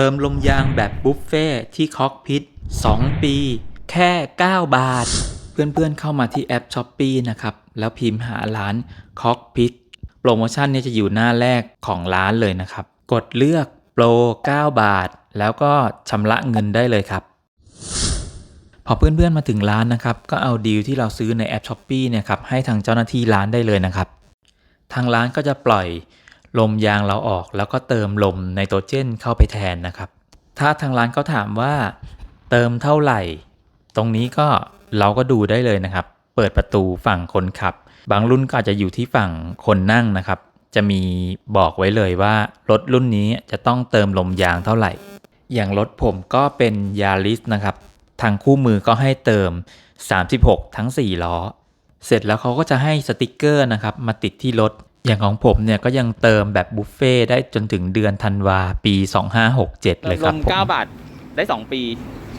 เติมลมยางแบบบุฟเฟ่ที่คอกพิท2 ปี แค่ 9 บาท เพื่อนๆเข้ามาที่แอป s h อ p e e นะครับ แล้วพิมพ์หาร้านคอกพิทโปรโมชั่นนี้จะอยู่หน้าแรกของร้านเลยนะครับ กดเลือกโปร 9 บาท แล้วก็ชำระเงินได้เลยครับ พอเพื่อนๆมาถึงร้านนะครับ ก็เอาดีลที่เราซื้อในแอป s h อ p e e เนี่ยครับให้ทางเจ้าหน้าที่ร้านได้เลยนะครับ ทางร้านก็จะปล่อย ลมยางเราออกแล้วก็เติมลมไนโตรเจนเข้าไปแทนนะครับ ถ้าทางร้านเขาถามว่า เติมเท่าไหร่ ตรงนี้ก็เราก็ดูได้เลยนะครับ เปิดประตูฝั่งคนขับ บางรุ่นก็อาจจะอยู่ที่ฝั่งคนนั่งนะครับ จะมีบอกไว้เลยว่ารถรุ่นนี้จะต้องเติมลมยางเท่าไหร่ อย่างรถผมก็เป็นยาริสนะครับ ทางคู่มือก็ให้เติม 36 ทั้ง 4 ล้อ เสร็จแล้วเขาก็จะให้สติกเกอร์นะครับ มาติดที่รถ อย่างของผมเนี่ยก็ยังเติมแบบบุฟเฟ่ได้จนถึงเดือนธันวาปี 2567 เลยคลรับมผม 9บาทได้ 2 ปี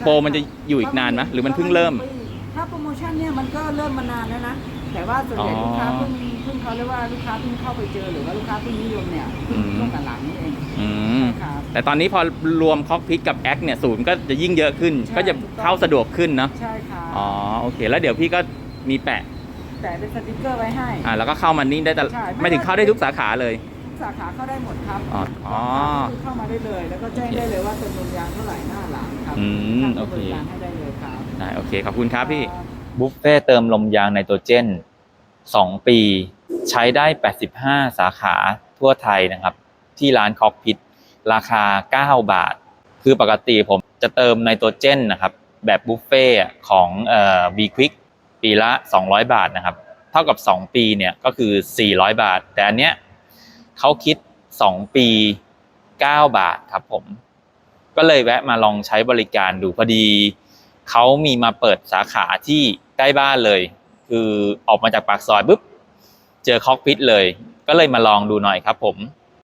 โปรมันจะอยู่อีกนานไหมหรือมันเพิ่งเริ่ม ถ้าโปรโมชั่นเนี่ยมันก็เริ่มมานานแล้วนะ แต่ว่าส่วนใหญ่อ๋อลูกค้าเพิ่งเพิ่งเขาเรียกว่าลูกค้าเพิ่งเข้าไปเจอหรือว่าลูกค้าเพิ่งนิยมเนี่ยเพิ่งอืม ช่วงหลังๆนี่เองอืม ครับ แต่ตอนนี้พอรวมคอกพิทกับแอคเนี่ยศูนย์ก็จะยิ่งเยอะขึ้น ใช่ก็จะเข้าสะดวกขึ้นเนาะใช่ครับอ๋อโอเค แล้วเดี๋ยวพี่ก็มีแปะ แต่เป็นสติกเกอร์ไว้ให้ อ่าแล้วก็เข้ามานี่ได้แต่ใช่ ไม่ถึงเข้าได้ทุกสาขาเลยทุกสาขาเข้าได้หมดครับอ๋ออ๋อ คือเข้ามาได้เลย แล้วก็แจ้งได้เลยว่าเติมลมยางเท่าไหร่หน้าหลังครับอืมทางโอเคบริการให้ได้เลยครับได้โอเคขอบคุณครับพี่ครับบุฟเฟ่เติมลมยางไนโตรเจน 2 ปี ใช้ได้ 85 สาขาทั่วไทยนะครับ ที่ร้านคอกพิทราคา 9 บาท คือปกติผมจะเติมไนโตรเจนนะครับ แบบบุฟเฟ่อะของเอ่อ V Quick ปีละ 200 บาทนะครับ เท่ากับ 2 ปีเนี่ยก็คือ 400 บาท แต่อันเนี้ยเขาคิด 2 ปี 9 บาทครับผม ก็เลยแวะมาลองใช้บริการดูพอดีเขามีมาเปิดสาขาที่ใกล้บ้านเลย คือออกมาจากปากซอยปุ๊บเจอคอกพิทเลย ก็เลยมาลองดูหน่อยครับผม